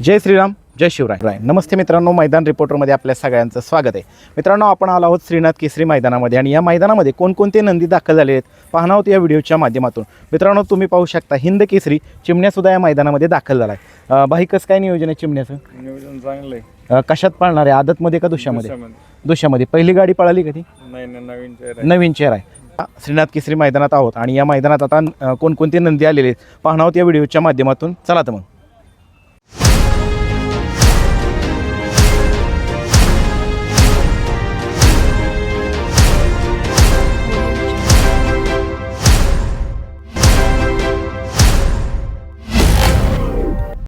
जय श्रीराम जय शिवराय. राय नमस्ते मित्रांनो मैदान रिपोर्टरमध्ये आपल्या सगळ्यांचं स्वागत आहे. मित्रांनो आपण आलो आहोत श्रीनाथ केसरी मैदानामध्ये आणि या मैदानामध्ये कोणकोणते नंदी दाखल झाले आहेत पाहणार आहोत या व्हिडिओच्या माध्यमातून. मित्रांनो तुम्ही पाहू शकता हिंद केसरी चिमण्यासुद्धा या मैदानामध्ये दाखल झाला आहे बाई कसं काय नियोजन आहे चिमण्याचं? नियोजन चांगलं आहे. कशात पाळणार आहे? आदतमध्ये का दुशामध्ये. दुशामध्ये पहिली गाडी पळाली कधी नवीन. नवीन चेहरा आहे. श्रीनाथ केसरी मैदानात आहोत आणि या मैदानात आता कोणकोणते नंदी आलेले आहेत पाहणार आहोत या व्हिडिओच्या माध्यमातून. चला तर मग.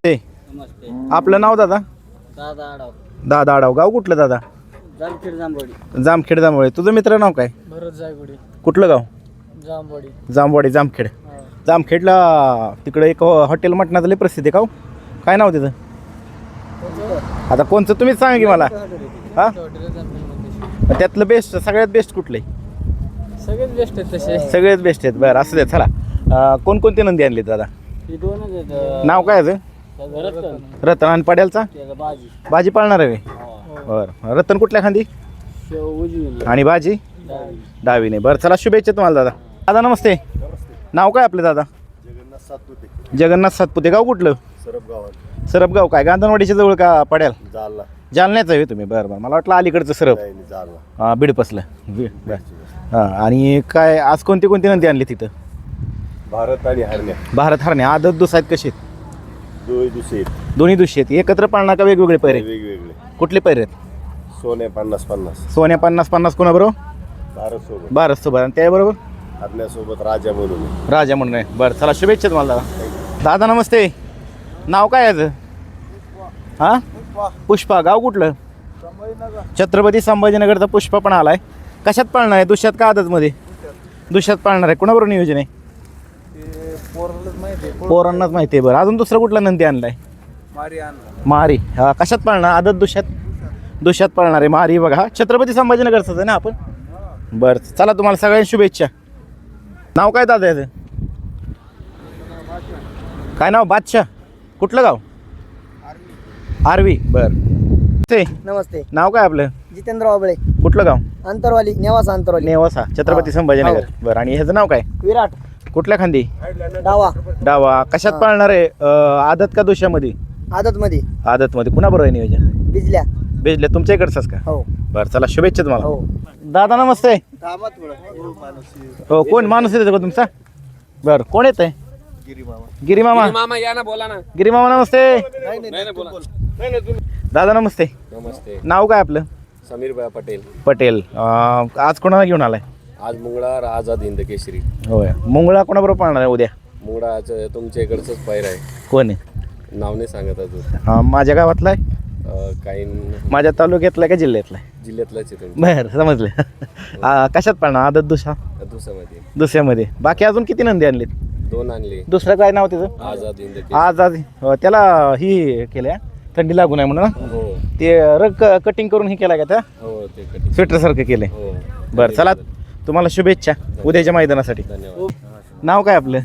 ते नमस्ते. आपलं नाव दादा? दादा आडाव. दादा आडाव. गाव कुठलं दादा? जामखेड जांभवाडी जामखेड जांभोळे. तुझं मित्र नाव काय? भरत जायगुडी. कुठलं गाव? जांभवाडी जामखेड. जामखेडला तिकडे एक हॉटेल मटणाचं लय प्रसिद्ध आहे का हो? काय नाव त्याचं आता कोणचं तुम्हीच सांगा की मला. हा? त्यातलं बेस्ट सगळ्यात बेस्ट कुठलं आहे सगळेच बेस्ट आहेत तसे. सगळेच बेस्ट आहेत. बरं असं दे चला. अं, कोणकोणते नंदी आणले दादा? ही दोनच आहेत. नाव काय त्याचं रतन आणि पड्यालचा? भाजी. पाळणार आहे बरं. रतन कुठल्या खांदी? आणि भाजी? डावी डावीने. बरं चला शुभेच्छा तुम्हाला दादा. दादा नमस्ते. नाव काय आपलं दादा? जगन्नाथ सातपुते. गाव कुठलं? सरपगाव काय? गांधणवाडीच्या जवळ का पड्याल? जालना. जालन्याचं आहे तुम्ही? बरं बरं. मला वाटलं अलीकडचं सरप. नाही नाही, जालना. हां बिडपसलं बी बरं. हां आणि काय आज कोणती कोणती नंदी आणली तिथं? भारत आणि हरण्या. भारत हरणे आदत दुस आहेत? कसे दोन्ही दुसरे दोन्ही आहेत. एकत्र पाळणार का वेगवेगळे पैरे? वेगवेगळे. कुठले पैरे आहेत? सोने पन्नास पन्नास. सोन्या पन्नास पन्नास कोणाबरोबर? भारत सोबत बारस सोबत आणि त्याबरोबर? हरण्यासोबत राजा म्हणून आहे. राजा म्हणून आहे. बरं चला शुभेच्छा तुम्हाला दादा. दादा नमस्ते. नाव काय याचं? हां? पुष्पा. गाव कुठलं? छत्रपती संभाजीनगरचा पुष्पा पण आलाय. कशात पाळणार आहे? दुष्यात का आदतमध्ये? दुष्यात पाळणार आहे. कुणाबरोबर नियोजन आहे? पोरांनाच माहिती आहे. बरं. अजून दुसरा कुठला नंदी आणलाय? मारी हा कशात पाळणार? आदत दुष्यात? दुष्यात पाळणार आहे. मारी बघा. हा छत्रपती संभाजीनगरचाच आहे ना आपण? बरं चला तुम्हाला सगळ्यांना शुभेच्छा. नाव काय दादा याचं? काय नाव? बादशाह. कुठलं गाव? आरवी. बर. ते. नमस्ते. नाव काय आपलं? जितेंद्र वाबळे. कुठलं गाव? अंतरवाली नेवासा अंतरवाली. नेवासा छत्रपती हा. संभाजीनगर. बरं आणि ह्याचं नाव काय? विराट. कुठल्या खांदी? डावा. डावा. कशात हा. पाळणार आहे? अं, आदत का दोषामध्ये? आदत मध्ये आदतमध्ये. कुणाबरोबर आहे नियोजन? बिजल्या. भेजले तुमच्या इकडचंच का? हो. बरं चला शुभेच्छा तुम्हाला. हो. दादा नमस्ते. हो कोण माणूस येतो का तुमचा? बरं कोण येत आहे गिरीमामा. मामा या ना बोला ना. गिरीमामा नमस्ते. दादा नमस्ते. नमस्ते. नाव काय आपलं? समीर भाई पटेल. पटेल. अं, आज कोणाला घेऊन आलाय? आज मुंगळा आझाद हिंद केसरी होय. मुंगळा कोणाबरोबर पाळणार आहे उद्या? मुंगळा आज तुमच्या इकडचंच पायर आहे. कोण आहे? नाव नाही सांगत अजून. अं, माझ्या गावातला आहे? अं, काही माझ्या तालुक्यातला आहे का जिल्ह्यातला आहे? जिल्ह्यातलाच आहे बरं समजलं. कशात पाळणार? आदत दुसरा? तुम्ही दुसऱ्यामध्ये. दुसऱ्यामध्ये. बाकी अजून किती नंदी आणलीत? दोन आणले. दुसरं काय नाव त्याचं? आझाद हिंद केसरी आज आज. अं, त्याला ही केलं थंडी लागू नये म्हणून? हो? ते रग कटिंग करून हे केलं का त्या? हो ते कटिंग. स्वेटरसारखं केलंय. हो. बरं चला. तुम्हाला शुभेच्छा उद्याच्या मैदानासाठी. धन्यवाद. नाव काय आपलं?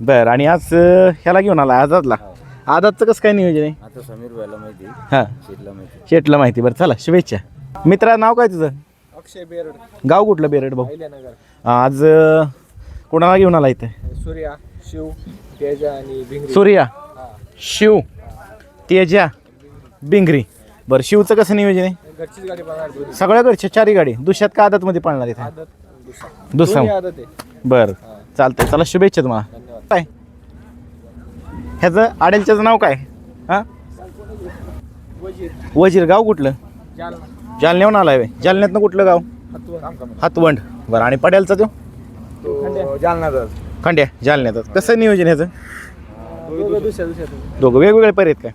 बरं आणि आज अं, ह्याला घेऊन आला आझादला. आझादचं कसं काय नियोजन आहे? आता समीर भाईला माहिती हां. शेटला माहिती शेटला माहिती बरं चला शुभेच्छा. मित्रा नाव काय तुझं? अक्षय बेरड. गाव कुठलं बेरड भाऊ? आज अं, कोणाला घेऊन आला इथं? सूर्या शिव तेजा आणि भिंगरी. सूर्या शिव तेजा बिंगरी बरं शिवचं कसं नियोजन आहे? घरचीच गाडी पाहणार दोन्ही. सगळ्या घरच्या चारी गाडी. दुष्यात का आदतमध्ये पाळणार इथे? आदत दुसरा. दुसरा. आदत आहे. बरं. चालतंय. चला शुभेच्छा तुम्हाला. काय? ह्याचं आडेलच्याचं नाव काय? हां? वजीर गाव कुठलं? जालना. जालन्याहून आलाय व्हय. जालन्यातनं कुठलं गाव? हातवंड. बरं आणि पड्यालचा तो? तो खंड्या. जालन्याचं कसं नियोजन ह्याचं? दोघं दुसऱ्या दुसऱ्या. दोघं. वेगवेगळे पर्यंत काय?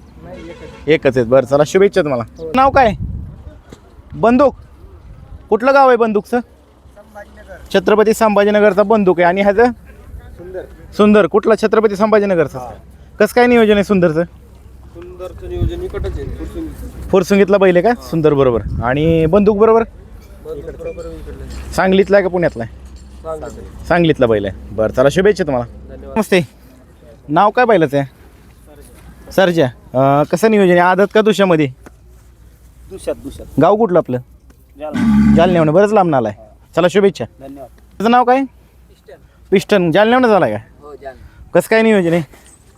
एकच आहेत. बरं चला शुभेच्छा तुम्हाला. नाव काय? बंदूक? कुठलं गाव आहे बंदूकचं? छत्रपती संभाजीनगरचा बंदूक आहे. आणि ह्याचं? सुंदर. सुंदर. कुठला छत्रपती संभाजीनगरचा? कसं काय नियोजन आहे सुंदरचं? सुंदरचं नियोजन आहे फुरसुंगीतला बैल आहे का? सुंदर बरोबर. आणि बंदूक बरोबर? सांगलीतला आहे का पुण्यातला आहे? सांगलीतला बैल आहे. बरं चला शुभेच्छा तुम्हाला. नमस्ते. नाव काय बैलाचं आहे? सरजा. कसं नियोजन आहे? आदत का दुशामध्ये दुसऱ्यात दुसऱ्यात गाव कुठलं आपलं? जालन्यावनं बरंच लांब आलाय चला शुभेच्छा. धन्यवाद. तुझं नाव काय? पिस्टन जालन्यावनं झालाय का? हो जाल कसं काय नियोजन आहे?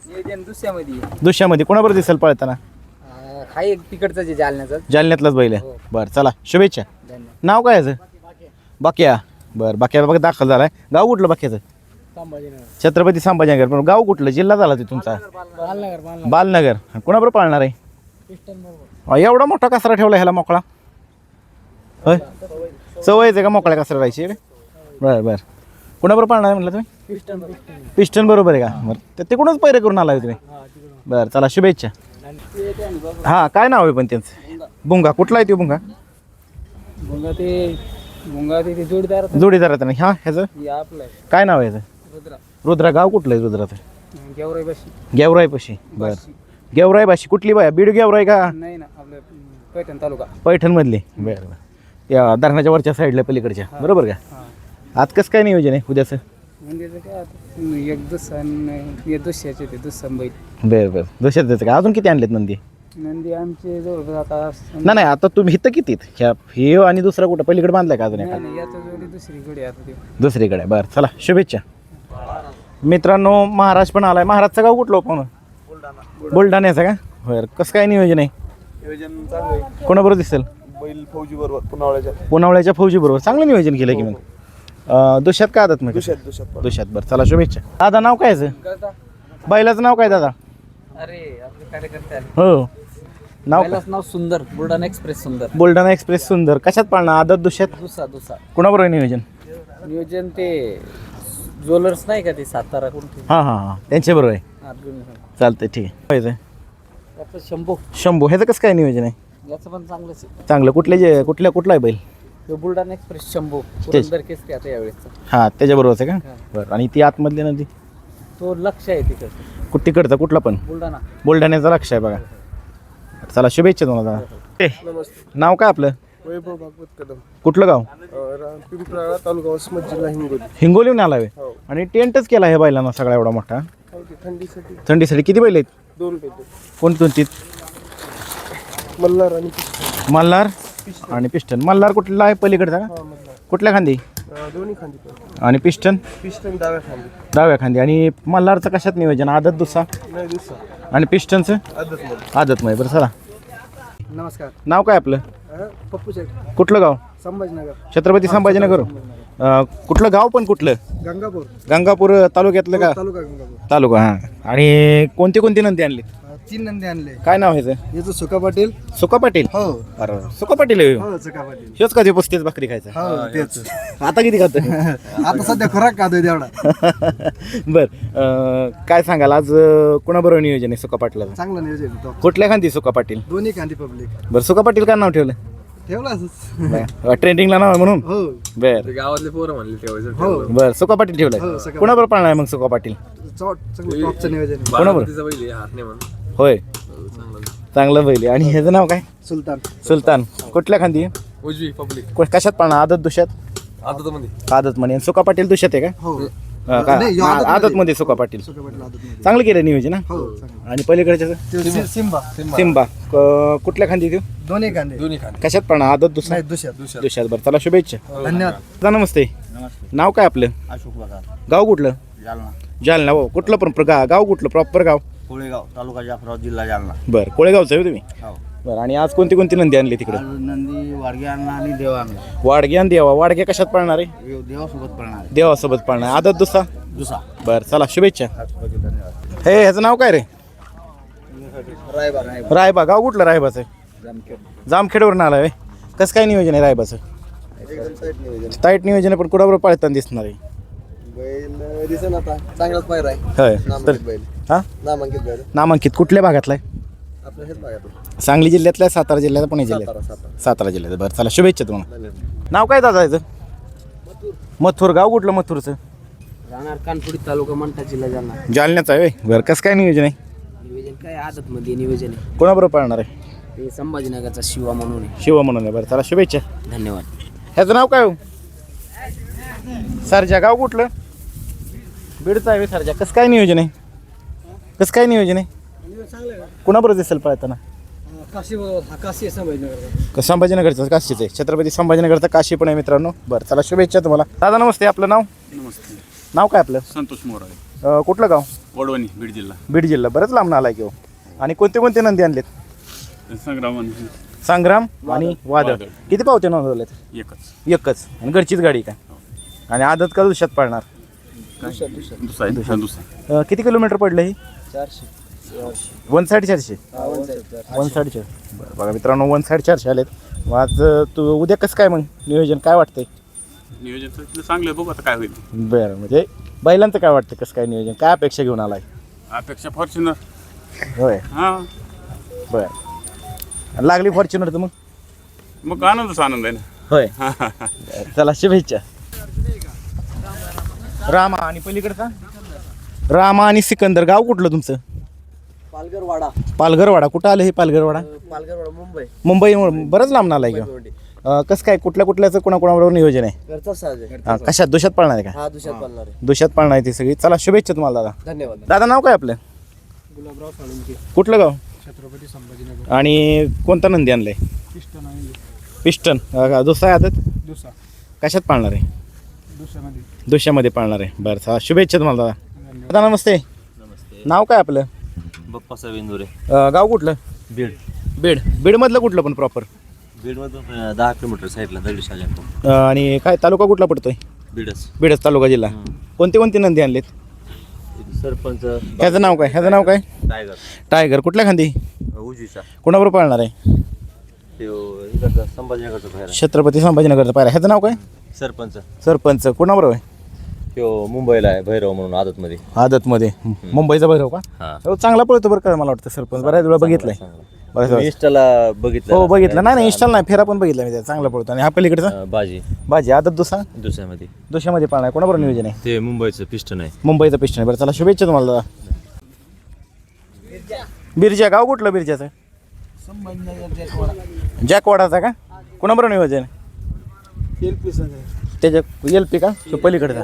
नियोजन दुसऱ्यामध्ये. दुसऱ्यामध्ये. कोणाबरोबर दिसेल पळताना? हा एक तिकडचं जे जालन्याचं. जालन्यातलाच बैल आहे. बरं चला. शुभेच्छा. धन्यवाद. नाव काय याचं? बाक्या. बरं बाक्या बघा दाखल झालाय. गाव कुठलं बाक्याचं? संभाजीनगर. छत्रपती संभाजीनगर. पण गाव कुठलं? जिल्हा झाला ते तुमचा. बालनगर बालनगर. कोणाबरोबर पाळणार आहे? एवढा मोठा कचरा ठेवला ह्याला मोकळा? होय? सवयच आहे का मोकळ्या कचरा राहायची बरं बरं. कोणाबरोबर पाळणार आहे म्हटलं तुम्ही? पिस्टन बरोबर आहे का? बरं. ते तिकडूनच पैरे करून आला तुम्ही? बरं चला शुभेच्छा. हां काय नाव आहे पण त्यांचं? बुंगा. कुठला आहे तो बुंगा? ते ते जोडीदार जोडीदाराचं नाही हां ह्याचं? हे. काय नाव आहे ह्याचं? रुद्रा. रुद्रा. गाव कुठलं आहे रुद्राचं? गेवराई बशी गेवराई पशी बरं गेवराई भाषी कुठली बाया बीड गेवराई का? नाही ना आपलं पैठण तालुका. पैठणमधली. बरं बरं. या धरणाच्या वरच्या साईडला पलीकडच्या. बरोबर का? हा. आज कसं काय नियोजन आहे उद्याचं? म्हणजे ते काय आता एक दुसरा एक दुसऱ्याचे ते दुसरा बैल. बरं बरं. दोशात द्यायचं का अजून किती आणलेत नंदी? नंदी आमचे जवळ आता नाही नाही आता तुम्ही इथं किती आहेत? ह्या हे आणि दुसरा कुठं? पलीकडे बांधलाय का अजून एखादा? नाही याचा जोडी दुसरी गडी आता ते. दुसरीकडे. बरं चला शुभेच्छा. मित्रांनो महाराज पण आलाय. महाराजचं गाव कुठलं पण बुलढाण्याचं का? बरं कसं काय नियोजन आहे? नियोजन चांगलं आहे. कोणाबरोबर दिसेल? बैल फौजी बरोबर पुनावळ्याच्या पुनावळ्याच्या फौजी बरोबर. चांगलं नियोजन केलं की मग. अं, दुष्यात का आदत मग दुष्यात बरं चला शुभेच्छा. दादा नाव काय याचं? बैलाचं नाव काय दादा? अरे आपले कार्यकर्ते आले. हो. नाव काय? पहिलाच नाव सुंदर बुलढाणा एक्सप्रेस सुंदर. बुलढाणा एक्सप्रेस सुंदर. कशात पाळणार? आदत दुष्यात? दुसरा दुसरा. कोणाबरोबर नियोजन? नियोजन ते ज्वेलर्स नाही का ते सातारा कोणते हां हां हां. त्यांच्याबरोबर आहे. अर्जुन चालतंय ठीक आहे. याचं शंभू. शंभू ह्याचं कसं काय नियोजन आहे? याचं पण चांगलंच आहे. चांगलं. कुठले जे कुठल्या कुठला आहे बैल? तो बुलढाणा एक्सप्रेस शंभू. पुरंदर केसरी आता यावेळेसचा हां त्याच्याबरोबरच आहे का? हां. बरं. आणि ती आतमधली नदी? तो लक्ष आहे तिकडचं कुठ तिकडचा कुठला पण? बुलढाणा. बुलढाण्याचा लक्ष आहे बघा. चला शुभेच्छा तुम्हाला. ए, नाव काय आपलं? वैभव भागवत कदम. कुठलं गाव? पिंपळा तालुका वसमत जिल्हा हिंगोली. हिंगोलीहून आला आहे हो. आणि टेंटच केला हे बैलांना सगळा एवढा मोठा? थंडीसाठी. थंडीसाठी किती बैल आहेत? दोन पेटे कोणती मल्हार आणि मल्हार आणि पिस्टन मल्हार कुठला आहे पलीकडचा का? कुठल्या खांदी? दोन्ही खांदी पण. आणि पिस्टन पिस्टन डाव्या खांदी. डाव्या खांदी. आणि मल्हारचं कशात नियोजन? आदत दुसरा? नाही आणि पिस्टनचं आदत मध्ये आदत मध्ये बरं चला. नमस्कार. नाव काय आपलं? पप्पू शेठ कुठलं गाव? संभाजीनगर. छत्रपती संभाजीनगर. अं, कुठलं गाव पण कुठलं? गंगापूर. गंगापूर तालुक्यातलं का? तालुका गंगापूर. तालुका हां. आणि कोणते कोणते नंदी आणले तीन नंदी आणले. काय नाव आहे याचं? सुका पाटील. सुका पाटील? हो. बरं सुका पाटील आहे. हो सुका पाटील. ह्योच का ते पस्तीस भाकरी खायचा? हो तेच. आता किती खात आता सध्या खुराक खातोय तेवढा. बर अं, काय सांगाल? आज अं, कोणाबरोबर नियोजन आहे सुका पाटलाचं? चांगलं नियोजन आहे तो. कुठल्या खांदी सुका पाटील? दोन्ही खांदी पब्लिक बरं सुका पाटील काय नाव ठेवलं ठेवला असंच. ट्रेंडिंगला नाव आहे म्हणून? हो. बर. गावातले पोरं म्हणले ठेवायचं हो. बर सुका पाटील हो, ठेवलंय सुका कोणाबरोबर पाळणार आहे मग सुका पाटील? चॉट चांगलं टॉपचं नियोजन आहे. कोणाबरोबर? पहिले हात नाही म्हणून. होय. चांगलं बैल आहे. आणि ह्याचं नाव काय? सुलतान. सुलतान. कुठल्या खांदी? आहे? उजवी पब्लिक. को- कशात पाळणार? आदत दुष्यात? आता तर मध्ये आदत म्हणे सुका पाटील दुष्यात आहे का? हो. अं, का? नाही. आदत मध्ये सुका पाटील. सुका पाटील आदत मध्ये चांगलं केलं नियोजन हा? हो चांगलं. आणि पलीकडच्या ते सि- सिम्बा सिम्बा क- कुठल्या खांदी देऊ दोन्ही खांदे. दोन्ही कशात पाळणार? आदत दुसरा नाही दुसऱ्यात दुष्यात. बरं चला शुभेच्छा. धन्यवाद. दादा नमस्ते. नाव काय आपलं? अशोक बघा. गाव कुठलं? जालना. जालना हो. कुठलं पण प्र- गा- गाव कुठलं? प्रॉपर गाव. कोळेगाव तालुका जाफराबाद जिल्हा जालना. बरं कोळेगावचं आहे हो तुम्ही? हो. बरं आणि आज कोणती कोणती नंदी आणली तिकडं? आज नंदी वाडगे आणला आणि देव आणला. वाडगे आणि देवा. वाडगे कशात पाळणार आहे? देव- देवासोबत पळणार. देवासोबत पाळणार. आदत दुसरा? दुसरा. बरं चला शुभेच्छा. धन्यवाद. हे ह्याचं नाव काय रे? रायबा गाव कुठलं रायबाचं जामखेडवरून आलं आहे कसं काय नियोजन आहे रायबाचं टाईट नियोजन आहे पण कुणाबरोबर पाळताना दिसणार आहे? बैल दिसेल आता. चांगलाच आहे. होय. तर बैल. हां? नामांकित नामांकित. कुठल्या भागातला आहे? आपल्या हेच भागात सांगली जिल्ह्यातला आहे, सातारा जिल्ह्यात पुणे जिल्ह्यात सातारा सातारा. सातारा जिल्ह्यात बरं चला शुभेच्छा तुम्हाला. नाव काय दादा याचं? मथुर. गाव कुठलं मथुरचं? राहणार कानपुडी तालुका मंठा जिल्हा जालना. जालन्याचं आहे होय. बरं कसं काय नियोजन आहे? नियोजन काय आदत मध्ये नियोजन आहे? कोणाबरोबर पाळणार आहे? ते संभाजीनगरचा शिवा म्हणून आहे. शिव म्हणून आहे. बरं चला शुभेच्छा. धन्यवाद. ह्याचं नाव काय हो? सरजा. गाव कुठलं? बीडचं आहे सरजा. कसं काय नियोजन आहे? कसं काय नियोजन आहे? कुणाबरोबर दिसेल पळताना? क- संभाजीनगरचं? काशीच आहे. छत्रपती संभाजीनगरचं काशी पण आहे मित्रांनो. बरं चला शुभेच्छा तुम्हाला. दादा नमस्ते. आपलं नाव? नमस्ते. नाव काय आपलं? संतोष मोराळे. अं, कुठलं गाव? वडवणी बीड जिल्हा. बीड जिल्हा. बरंच लांब आलाय की हो. आणि कोणते कोणते नंदी आणलेत? संग्रामन संग्राम आणि वादळ. वादळ. किती पावते नोंदवलेत एकच. एकच. आणि घरचीच गाडी काय आणि आदत का दुष्यात पडणार दुसरा आहे. दुसरा. दुसरा अं, किती किलोमीटर पडलं ही? वन साईड चारशे? वन साईड चार. बरं बघा मित्रांनो वन साईड चारशे आलेत. मग आज अं, तू उद्या कसं काय मग? नियोजन काय वाटतंय? नियोजन तर तिथलं चांगलं आहे बघू आता काय होईल. बरं म्हणजे बैलांचं काय वाटतं कसं काय नियोजन? काय अपेक्षा घेऊन आलाय? अपेक्षा फॉर्च्युनर. होय. हां. बरं. लागली फॉर्च्युनर तर मग? मग आनंदच आनंद आहे ना. होय. चला शुभेच्छा. रामा आणि पलीकडचा रामा आणि सिकंदर गाव कुठलं तुमचं? पालघरवाडा. पालघरवाडा. कुठं आलं हे पालघरवाडा? पालघरवाडा मुंबई. मुंबई बरंच लांब आलाय का कसं काय कुठल्या कुठल्याचं कोणाकोणाबरोबर नियोजन आहे? घरचा साज आहे. हा, कशात? दुशात पळणार आहे का? हा दुसऱ्यात पालणार आहे दुशात पळणार आहे ती सगळी. चला शुभेच्छा तुम्हाला दादा. धन्यवाद. दादा नाव काय आपलं? गुलाबराव साळुंके कुठलं गाव? छत्रपती संभाजीनगर. आणि कोणता नंदी आणलाय? पिस्टन आहे. पिस्टन अं, दुसरा आहे आदत? दुसरा. कशात पाळणार? आहे दुसऱ्यामध्ये. दुशामध्ये पाळणार. आहे बरं चला शुभेच्छा तुम्हाला दादा. दादा नमस्ते. नाव काय आपलं? बप्पा विंदुरे अं, गाव कुठलं? बीड. बीड. बीडमधलं कुठलं पण प्रॉपर बीडमधून दहा किलोमीटर साईडला दगडी शाजापूर आणि काय तालुका कुठला पडतोय? बीडच. बीडच तालुका जिल्हा. कोणते कोणते नंदी आणलेत? सरपंच ह्याचं नाव काय? ह्याचं नाव काय? टायगर. टायगर. कुठल्या खांदी? उजवीचा. कोणाबरोबर पाळणार आहे? इकडचा संभाजीनगरचा बाहेर छत्रपती संभाजीनगरचा पायरा. ह्याचं नाव काय? सरपंच. सरपंच. कोणाबरोबर आहे? तो मुंबईला आहे भैरव म्हणून आदतमध्ये. आदतमध्ये. मुंबईचा भैरव का? हा. हो चांगला पळतो बरं का मला वाटतं सरपंच. बऱ्याच वेळा बघितलंय. बऱ्याच वेळा. इंस्टाला बघितलं हो बघितलं. नाही नाही इंस्टॉल नाही फेरा पण बघितला मी त्याचा. चांगला पळतो. आणि हा पलीकडचा? अं, बाजी. बाजी आदत दुसरा? दुसऱ्यामध्ये. दुसऱ्यामध्ये पाळणार कोणाबरोबर नियोजन आहे? ते मुंबईचं पिस्टन आहे. मुंबईचा पिस्टन आहे. बरं चला शुभेच्छा तुम्हाला दादा. बिरजा गाव कुठलं बिरजाचं? जॅकवाडाचा का? कोणाबरोबर नियोजन त्याच्या एल पी का? तो पलीकडचा.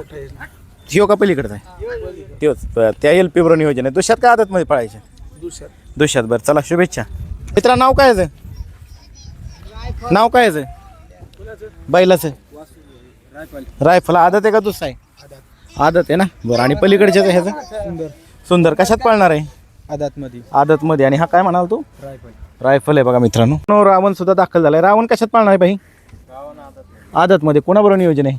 ह्यो का पलीकडचा? आहे बरं, त्या एल पी बरोबर नियोजन आहे. दुष्यात का आदतमध्ये पळायचे? दुष्यात बरं. चला शुभेच्छा. मित्रा नाव काय? नाव काय? बैलाचं. रायफल. आदत आहे का दुसरा आहे? आदत आहे ना? बरं आणि पलीकडच्याचं ह्याचं? सुंदर. कशात पाळणार आहे? आदातमध्ये. आदतमध्ये. आणि हा काय म्हणाल तू? रायफल. रायफल आहे बघा मित्रांनो. रावण सुद्धा दाखल झालाय. रावण कशात पाळणार आहे भाई? आदतमध्ये कोणाबरोबर नियोजन आहे?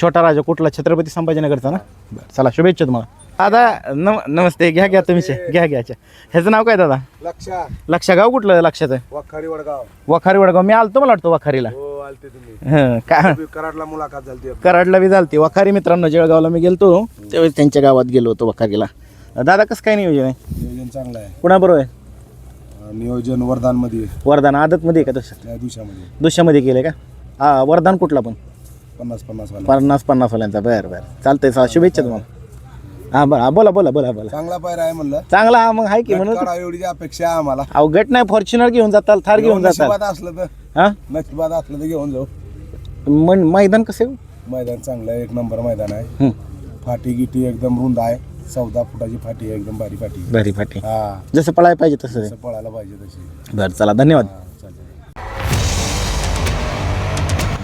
छोटा राजा. कुठला? छत्रपती संभाजीनगरचा ना? बरं चला शुभेच्छा तुम्हाला. दादा नम नमस्ते. घ्या घ्या तुम्ही घ्या घ्याच्या ह्याचं नाव काय दादा? लक्षा. लक्षा गाव कुठलं लक्षाचं? वाखारी वडगाव. वखारी वडगाव. मी आलतो मला वाटतं वखारीला. हो आलते तुम्ही. हं, काय कराडला मुलाखत झाली कराडला बी झालती. वखारी मित्रांनो जळगावला मी गेलतो. त्यावेळेस त्यांच्या गावात गेलो होतो वखारीला. दादा कसं काय नियोजन आहे? नियोजन चांगलं आहे. कुणाबरोबर आहे? अं, नियोजन वरदान आदतमध्ये आहे का तसं त्या दिवसामध्ये. दुसऱ्यामध्ये केलं का? हा वरदान कुठला पण? पन्नास पन्नास वाला. पन्नास पन्नास वाल्यांचा. बरं बरं. चालतंय चला शुभेच्छा तुम्हाला. हां बरं हा, बोला बोला बोला बोला. चांगला पायरा आहे म्हणलं. चांगला हा मग आहे की म्हणून. काढा एवढी अपेक्षा आहे आम्हाला. अहो गट नाही फॉर्च्युनर घेऊन जाताल थार घेऊन जाताल. नशिबात असलं तर. हा? नशिबात असलं तर घेऊन जाऊ. मन मैदान कसं आहे? मैदान चांगलं आहे एक नंबर मैदान आहे. हं, फाटी गिटी एकदम रुंद आहे. चौदा फुटाची फाटी आहे एकदम भारी फाटी. भारी फाटी. हा. जसं पळायला पाहिजे तसं आहे. तसं पळायला पाहिजे तशी. बरं चला धन्यवाद.